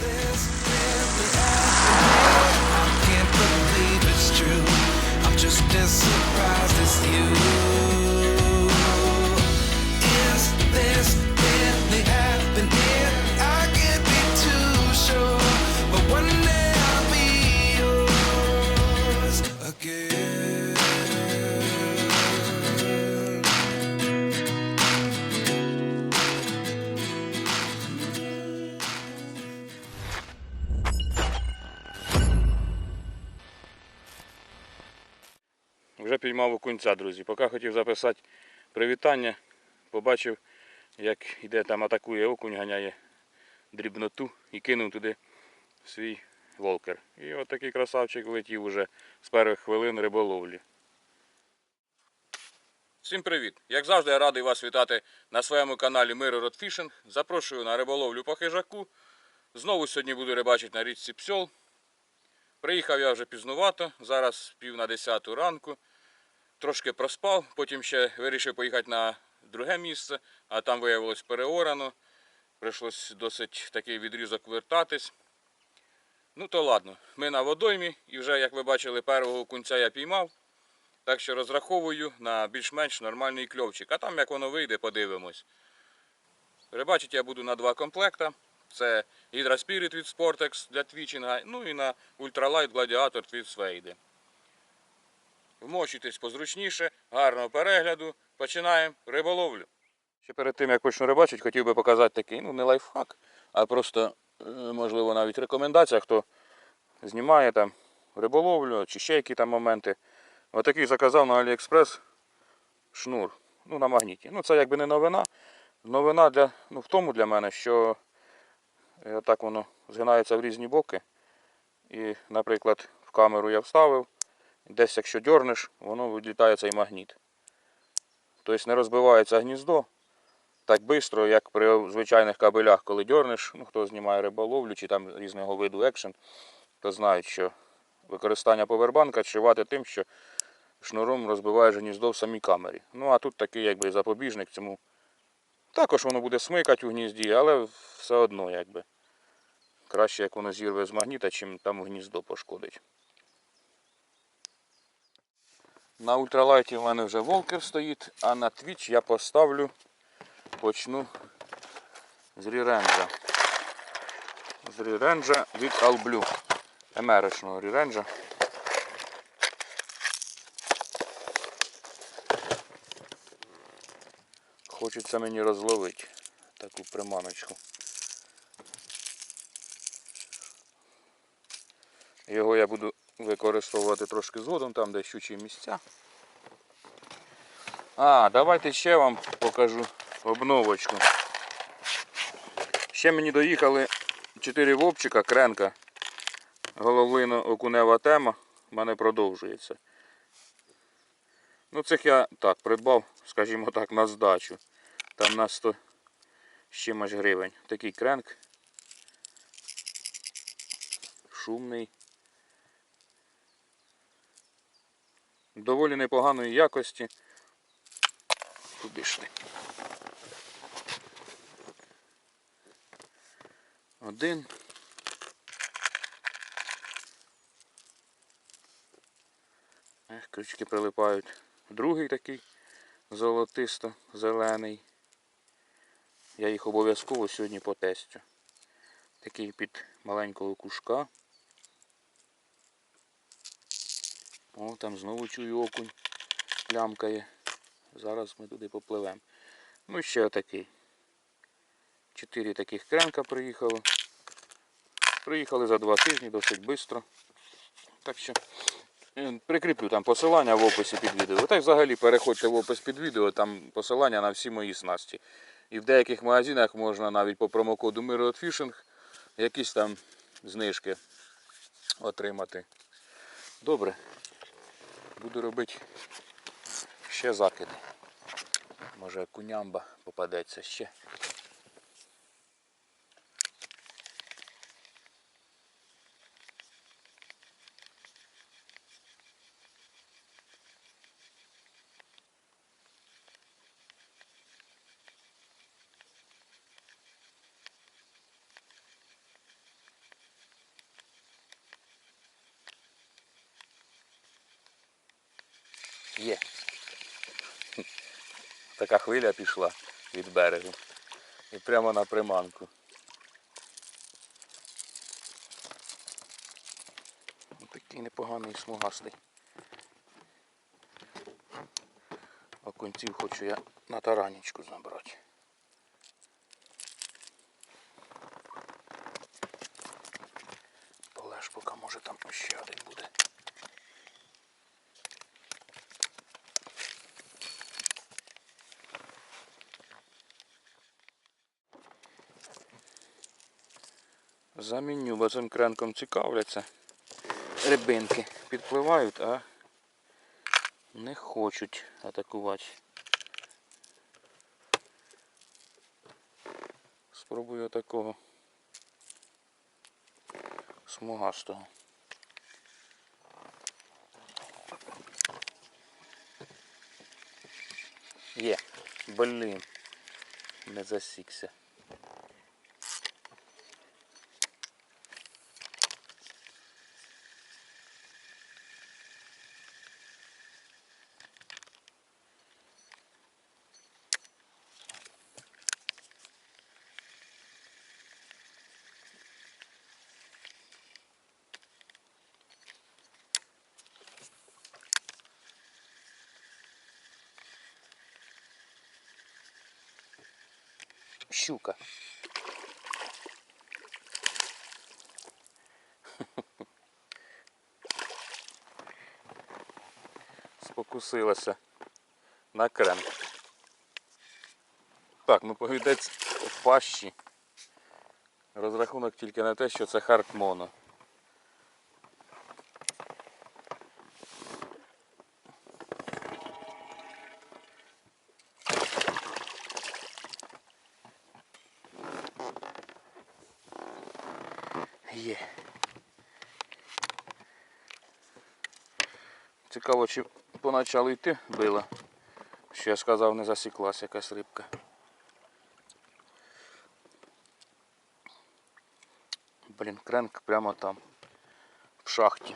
this. Вже піймав окунця, друзі. Поки хотів записати привітання, побачив, як іде там атакує окунь, ганяє дрібноту і кинув туди свій волкер. І от такий красавчик летів уже з перших хвилин риболовлі. Всім привіт! Як завжди, я радий вас вітати на своєму каналі Миро Ротфішинг. Запрошую на риболовлю по хижаку. Знову сьогодні буду рибачити на річці Псьол. Приїхав я вже пізнувато, зараз пів на десяту ранку. Трошки проспав, потім ще вирішив поїхати на друге місце, а там виявилось переорано. Прийшлось досить такий відрізок вертатись. Ну то ладно, ми на водоймі і вже, як ви бачили, першого кунця я піймав. Так що розраховую на більш-менш нормальний кльовчик. А там як воно вийде, подивимось. Рибачити я буду на два комплекта. Це Hydra від Sportex для твічинга, ну і на Ultralight Gladiator від Свейди. Вмощуйтесь позручніше, гарного перегляду. Починаємо риболовлю. Ще перед тим, як почну рибачити, хотів би показати такий, ну не лайфхак, а просто, е, можливо, навіть рекомендація, хто знімає там риболовлю чи ще які там моменти. Отакий заказав на AliExpress шнур. Ну, на магніті. Ну, це якби не новина. Новина для, ну, в тому для мене, що е, так воно згинається в різні боки. І, наприклад, в камеру я вставив. Десь якщо дьорнеш, воно відлітає цей магніт. Тобто не розбивається гніздо так швидко, як при звичайних кабелях, коли дьорнеш, ну хто знімає риболовлю чи там різного виду екшен, то знають, що використання повербанка чувати тим, що шнуром розбиваєш гніздо в самій камері. Ну а тут такий якби запобіжник цьому. Також воно буде смикати у гнізді, але все одно якби. Краще як воно зірве з магніта, чим там гніздо пошкодить. На ультралайті в мене вже волкер стоїть, а на твіч я поставлю, почну з ріренджа. З ріренджа від Alblue. Емеричного ріренджа. Хочеться мені розловити таку приманочку. Його я буду використовувати трошки згодом, там де щучі місця. А, давайте ще вам покажу обновочку. Ще мені доїхали 4 вовчика, кренка. Головлино окунева тема. в мене продовжується. Ну цих я так придбав, скажімо так, на здачу. Там на 100 з чимось гривень. Такий кренк. Шумний. Доволі непоганої якості. Куди ж ти? Один. Ех, крючки прилипають. Другий такий золотисто-зелений. Я їх обов'язково сьогодні потестю. Такий під маленького кушка. О, там знову чую окунь плямкає. Зараз ми туди попливемо. Ну ще отакий. Чотири таких кренка приїхало. Приїхали за два тижні досить швидко. Так що е, прикріплю там посилання в описі під відео. Так взагалі переходьте в опис під відео, там посилання на всі мої снасті. І в деяких магазинах можна навіть по промокоду MirrorFishing якісь там знижки отримати. Добре. Буду робити ще закиди. Може кунямба попадеться ще. Така хвиля пішла від берегу. І прямо на приманку. Такий непоганий смугастий. Окунців хочу я на таранічку забрати. Полеж, поки може там ще один буде. Заміню, бо цим кренком цікавляться. Рибинки підпливають, а не хочуть атакувати. Спробую такого смугастого. Є, блін, не засікся. Щука. Спокусилася на крем. Так, ну повідець в пащі. Розрахунок тільки на те, що це хартмоно. Є. Цікаво, чи поначалу йти била. Що я сказав, не засіклась якась рибка. Блін, кренк прямо там, в шахті.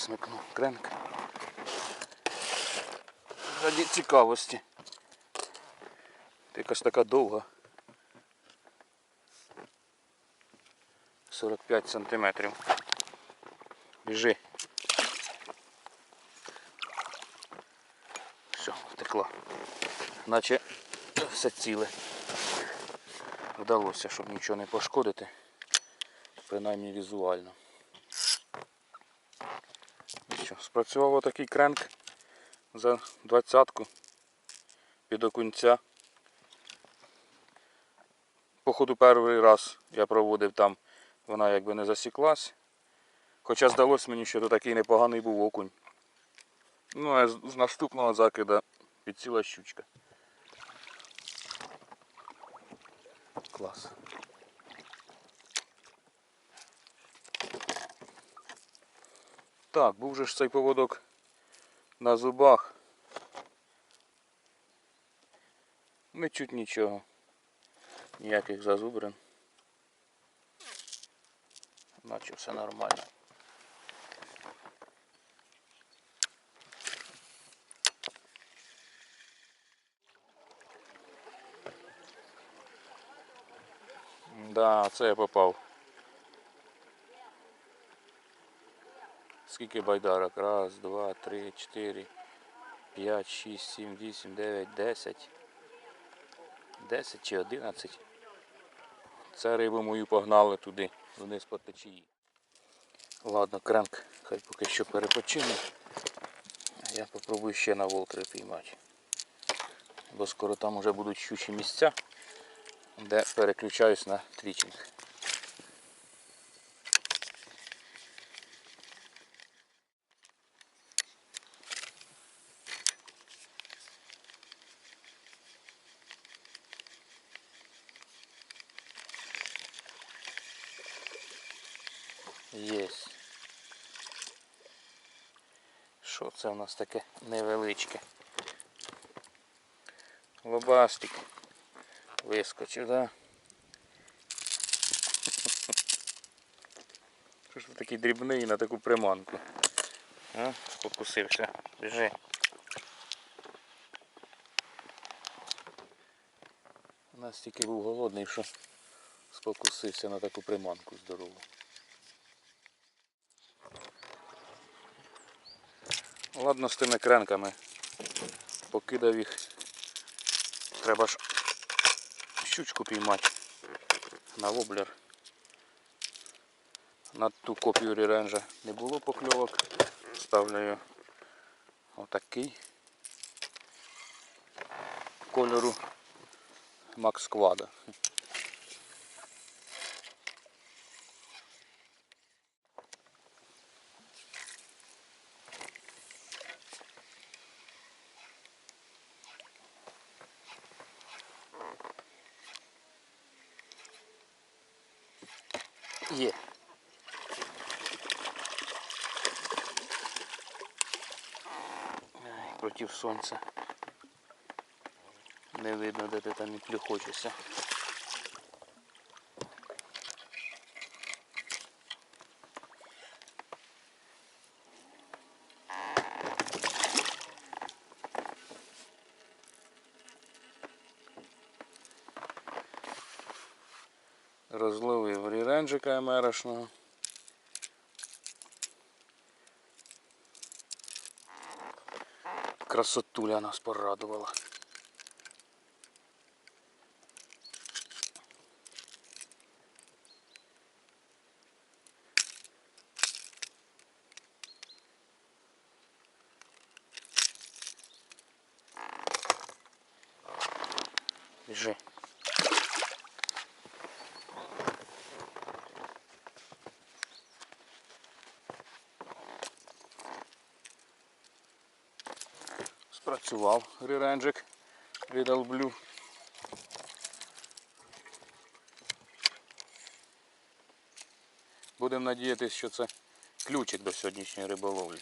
Висмикнув кренк. Раді цікавості. Якась така довга. 45 сантиметрів. Біжи. Все, втекла. Наче все ціле. Вдалося, щоб нічого не пошкодити. Принаймні візуально. І що, спрацював отакий кренк за двадцятку під окунця. Походу перший раз я проводив там, вона якби не засіклась. Хоча здалося мені, що то такий непоганий був окунь. Ну а з наступного закида підціла щучка. Клас. Так, був же ж цей поводок на зубах. Не чуть нічого. Ніяких зазубрин. Наче все нормально. Да, це я попав. Скільки байдарок? Раз, два, три, чотири, п'ять, шість, сім, вісім, дев'ять, десять. Десять чи одинадцять. Це рибу мою погнали туди, вниз по течії. Ладно, кранк, хай поки що перепочине. Я попробую ще на волтри піймати. Бо скоро там вже будуть щучі місця, де переключаюсь на трічинг. Єсть. Що це у нас таке невеличке? Лобастик. Вискочив, да? Що ж ви такий дрібний на таку приманку? А? Покусився. Біжи. У нас тільки був голодний, що спокусився на таку приманку здорову. Ладно з тими кренками. Покидав їх. Треба ж щучку піймати на воблер. На ту копію реренжа не було покльовок. Ставлю отакий кольору Макс Квада. Є. Сонця. Не видно, де ти там і плюхочешся. Розловив ріренджика мерошного. Красотуля нас порадувала. Біжи. Спрацював ріренджик від Алблю. Будемо надіятися, що це ключик до сьогоднішньої риболовлі.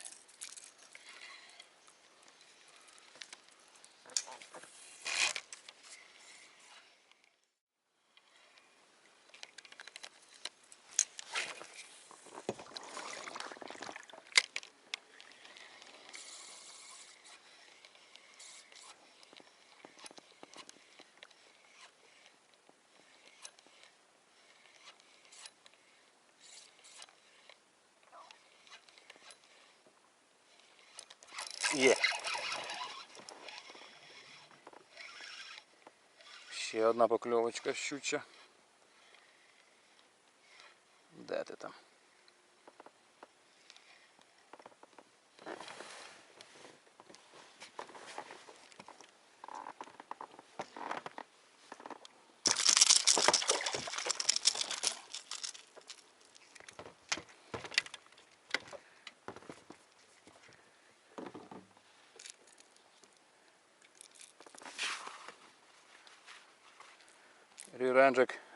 Є. Ще одна покльовочка щуча. Де ти там?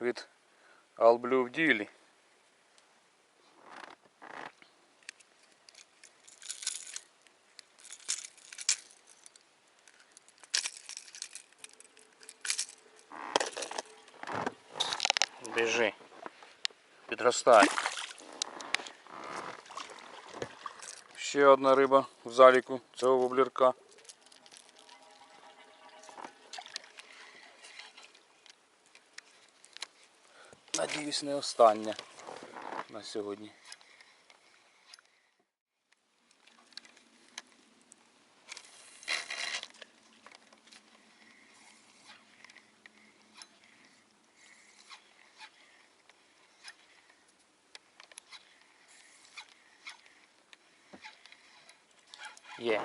Від Алблю в ділі. Біжи. Підростай. Ще одна риба в заліку цього воблірка. Надіюсь, не остання на сьогодні. Є.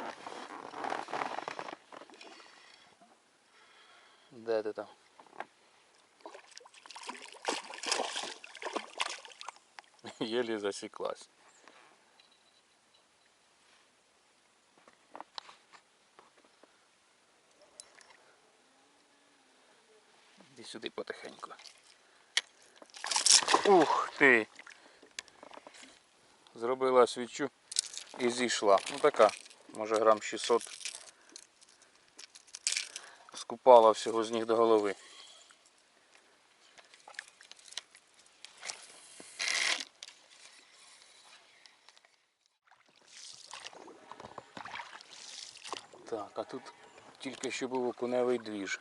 Де ти там? Еле засеклась. Іди сюди потихеньку. Ух ти! Зробила свічу і зійшла. Ну така, може грам 600 скупала всього з ніг до голови. Так, а тут тільки що був окуневий двіж.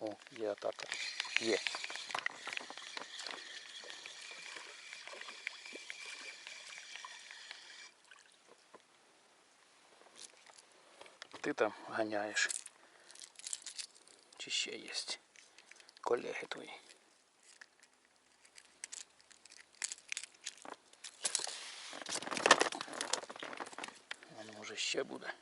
О, є атака. Є. Ти там ганяєш. Чи ще є колеги твої? А ну, може ще буде.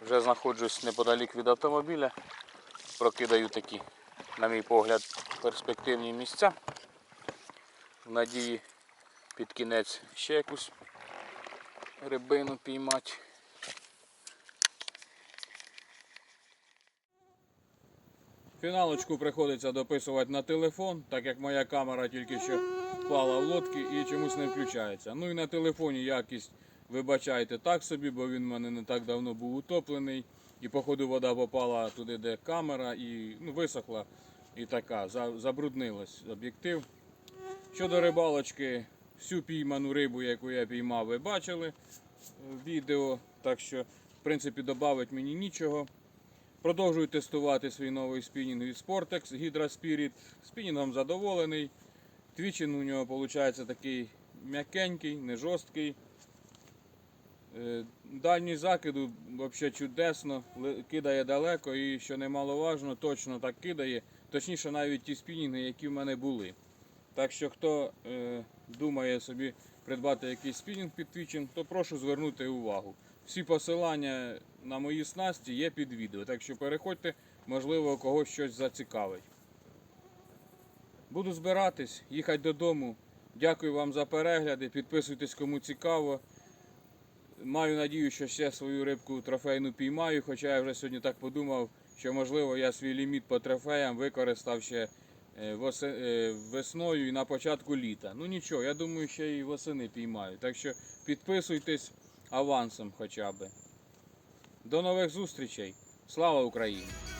Вже знаходжусь неподалік від автомобіля. Прокидаю такі, на мій погляд, перспективні місця. В надії під кінець ще якусь рибину піймати. Фіналочку приходиться дописувати на телефон, так як моя камера тільки що впала в лодки і чомусь не включається. Ну і на телефоні якість, вибачайте, так собі, бо він в мене не так давно був утоплений. І походу вода попала туди, де камера, і ну, висохла і така, за- забруднилась об'єктив. Щодо рибалочки, всю пійману рибу, яку я піймав, ви бачили в відео. Так що, в принципі, додати мені нічого. Продовжую тестувати свій новий спінінг від Sportex Hydra Spirit. Спінінгом задоволений. Твічин у нього виходить такий м'якенький, не жорсткий. Е, Дальність закиду взагалі чудесно, кидає далеко і, що немаловажно, точно так кидає. Точніше, навіть ті спінінги, які в мене були. Так що, хто е, думає собі придбати якийсь спінінг під твічем, то прошу звернути увагу. Всі посилання на мої снасті є під відео. Так що переходьте, можливо, когось щось зацікавить. Буду збиратись, їхати додому. Дякую вам за перегляди. Підписуйтесь, кому цікаво. Маю надію, що ще свою рибку трофейну піймаю, хоча я вже сьогодні так подумав, що можливо я свій ліміт по трофеям використав ще е, е, весною і на початку літа. Ну нічого, я думаю, ще і восени піймаю. Так що підписуйтесь авансом хоча б. До нових зустрічей. Слава Україні!